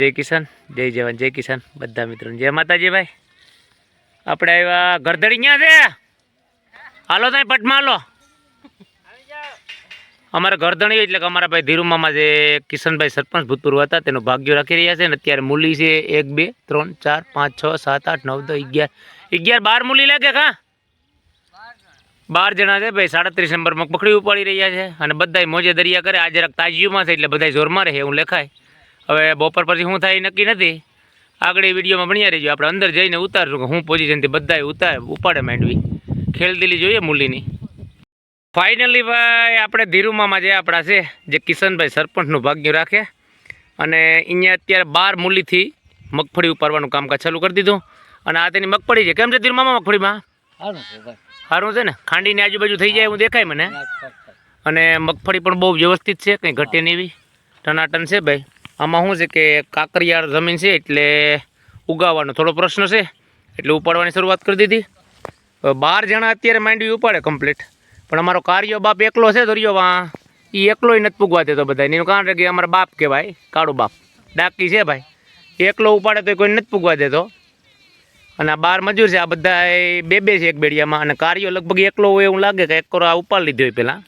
જય કિશન જય જવાન, જય કિશન બધા મિત્રો જય માતાજી ભાઈ. આપણે આવ્યા ગરદડી ક્યાં છે? હાલો ત્યાં પટમાં હાલો. અમારે ગરદણી એટલે કે અમારા ભાઈ ધીરુમામાં જે કિશનભાઈ સરપંચ ભૂતપૂર્વ હતા, તેનું ભાગ્ય રાખી રહ્યા છે ને અત્યારે મૂલી છે એક, બે, ત્રણ, ચાર, પાંચ, છ, સાત, આઠ, નવ, દસ, અગિયાર. અગિયાર, બાર મૂલી લાગે કા? બાર જણા છે ભાઈ, સાડત્રીસ નંબર પકડી ઉપાડી રહ્યા છે અને બધાય મોજે દરિયા કરે, આજે રાખ તાજિયુમાં છે એટલે બધા જોરમાં રહે, એવું લેખાય. હવે બપોર પછી શું થાય નક્કી નથી. આગળ એ વિડીયોમાં ભણ્યા રહીજો. આપણે અંદર જઈને ઉતારશું કે હું પોઝિશનથી બધાએ ઉતાર ઉપાડે માંડવી. ખેલદિલી જોઈએ મૂલીની ફાઇનલી ભાઈ આપણે ધીરુમામાં જે આપણા છે જે કિશનભાઈ સરપંચનું ભાગ્ય રાખે. અને અહીંયા અત્યારે બાર મૂલીથી મગફળી ઉપાડવાનું કામકાજ ચાલુ કરી દીધું. અને આ તેની મગફળી છે. કેમ છે ધીરુમામાં મગફળીમાં? સારું છે સારું છે ને? ખાંડીની આજુબાજુ થઈ જાય એવું દેખાય મને. અને મગફળી પણ બહુ વ્યવસ્થિત છે કંઈ ઘટે નહીં એવી. ટનાટન છે ભાઈ. આમાં શું છે કે કાંકરિયાળ જમીન છે એટલે ઉગાવવાનો થોડો પ્રશ્ન છે. એટલે ઉપાડવાની શરૂઆત કરી દીધી. બાર જણા અત્યારે માંડવી ઉપાડે કમ્પ્લીટ પણ અમારો કાર્યો બાપ એકલો છે દરિયો વા. એ એકલોય નથી પૂગવા દેતો બધા એનું કારણ કે અમારા બાપ કહેવાય, કાળું બાપ. ડાકી છે ભાઈ. એકલો ઉપાડે તો કોઈ નથી પૂગવા દેતો. અને આ બાર મજૂર છે, આ બધા બે બે છે એક બેડિયામાં. અને કાર્યો લગભગ એકલો હોય એવું લાગે કે એક કરો આ ઉપાડી લીધી હોય પહેલાં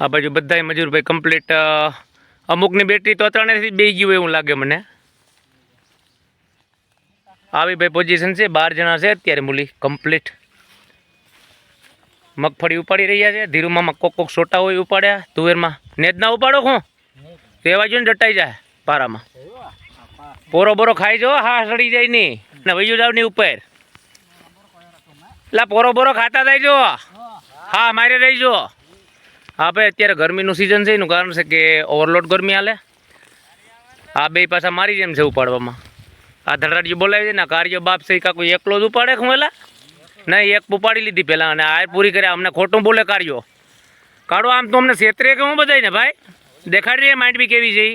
આ બાજુ બધાય મજૂર ભાઈ કમ્પ્લીટ અમુકની બેટરી તો ત્રણેથી બે ગયું એવું લાગે મને. આવી ભાઈ પોઝિશન છે, બાર જણા છે અત્યારે મૂલી કમ્પ્લીટ મગફળી ઉપાડી રહ્યા છે, ધીરુમામાં કોક કોક સોટા હોય ઉપાડ્યા, તુવેરમાં. નેજ ના ઉપાડો હું? રહેવા જો ને ડટાઈ જાય પારામાં. પોરો બોરો ખાઈ જો હા સડી જાય નહીં. ને વૈયું જાવની ઉપર. એટલે પોરો બોરો ખાતા થાય જો. હા, મારે રહીજો હા ભાઈ અત્યારે ગરમીનું સિઝન છે, એનું કારણ છે કે ઓવરલોડ ગરમી હાલે આ બે પાછા મારી જેમ છે ઉપાડવામાં. આ ધડાડીઓ બોલાવી છે ને કાર્ય બાપ છે કાકુ એકલો જ ઉપાડે હું એલા? નહીં, એક ઉપાડી લીધી પહેલાં અને આ પૂરી કરે, અમને ખોટું બોલે કાર્યો. કાઢો આમ તો અમને છેતરે કે હું બધાય ને ભાઈ? દેખાડી રહી માંડવી કેવી છે?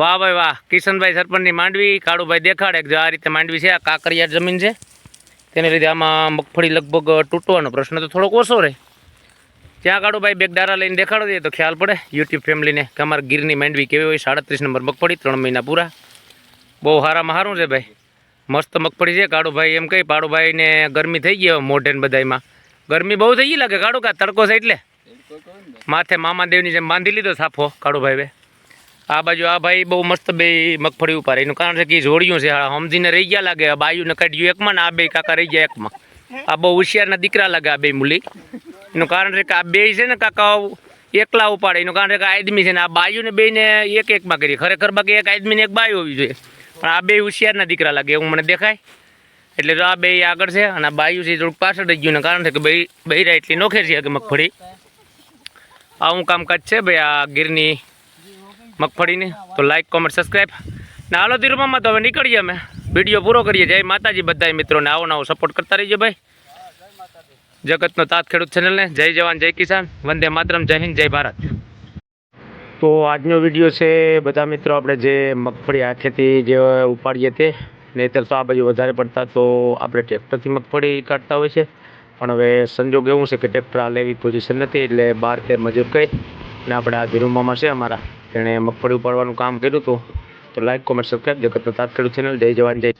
વાહ ભાઈ વાહ, કિશનભાઈ સરપંચની માંડવી, કાળુભાઈ દેખાડે જો આ રીતે માંડવી છે, આ કાંકરિયા જમીન છે. તેને લીધે આમાં મગફળી લગભગ તૂટવાનો પ્રશ્ન તો થોડોક ઓછો રહે. ત્યાં કાળુભાઈ બેગ ડારા લઈને દેખાડો દે તો ખ્યાલ પડે. યુટ્યુબ ફેમિલીને કે અમારા ગીરની માંડવી કેવી હોય? સાડત્રીસ નંબર મગફળી, ત્રણ મહિના પૂરા. બહુ સારામાં સારું છે ભાઈ. મસ્ત મગફળી છે. કાળુભાઈ એમ કહી પાડુભાઈને ગરમી થઈ ગઈ હવે મોઢે ને બધાયમાં. ગરમી બહુ થઈ ગઈ લાગે કાળુ કા? તડકો છે એટલે? માથે મામાદેવની જેમ બાંધી લીધો સાફો કાળુભાઈ બે આ બાજુ આ ભાઈ બહુ મસ્ત બે મગફળી ઉપર એનું કારણ છે કે જોડ્યું છે. સમજીને રહી ગયા લાગે. બાયુને કાઢ્યું એકમાં ને આ બે કાકા રહી ગયા એકમાં. આ બહુ હોશિયારના દીકરા લાગે આ બે મૂલી. એનું કારણ છે કે આ બે છે ને કાકા એકલા ઉપાડે. એનું કારણ છે કે આદમી છે ને આ બાયુને બેને એક એકમાં કરી. ખરેખર બાકી એક આદમીને એક બાયું હોવી જોઈએ. પણ આ બે હોશિયારના દીકરા લાગે, એવું મને દેખાય. એટલે તો આ બે આગળ છે અને આ બાયુ છે થોડુંક પાછળ રહી ગયું કારણ છે કે ભાઈ બૈરા એટલી નોખે છે કે મગફળી. આવું કામકાજ છે ભાઈ આ ગીરની મગફળીની. તો લાઈક કોમેન્ટ સબસ્ક્રાઈબ ને હાલો ધીરુમામાં, તો હવે નીકળીએ અમે. વીડિયો પૂરો કરીએ. જય માતાજી બધા મિત્રોને. આવો નવો સપોર્ટ કરતા રહીજો ભાઈ. જગતનો તાત ખેડૂત ચેનલને જય જવાન, જય કિસાન. વંદે માતરમ, જય હિન્દ, જય ભારત. તો આજનો વીડિયો છે, બધા મિત્રો, આપણે જે મગફળી હાથેથી જે ઉપાડીએ તે, નહીંતર તો આ બાજુ વધારે પડતા તો આપણે ટ્રેક્ટરથી મગફળી કાઢતા હોય છે. પણ હવે સંજોગ એવું છે કે ટ્રેક્ટર આ લેવી પોઝિશન નથી, એટલે બાર તેર મજૂર કહી અને આપણે આ ધીરુમામાં છે અમારા. તેણે મગફળી ઉપાડવાનું કામ કર્યું હતું. તો લાઈક કોમેન્ટ સબસ્ક્રાઈબ જગતનો તાત ખેડૂત ચેનલ. જય જવાન, જય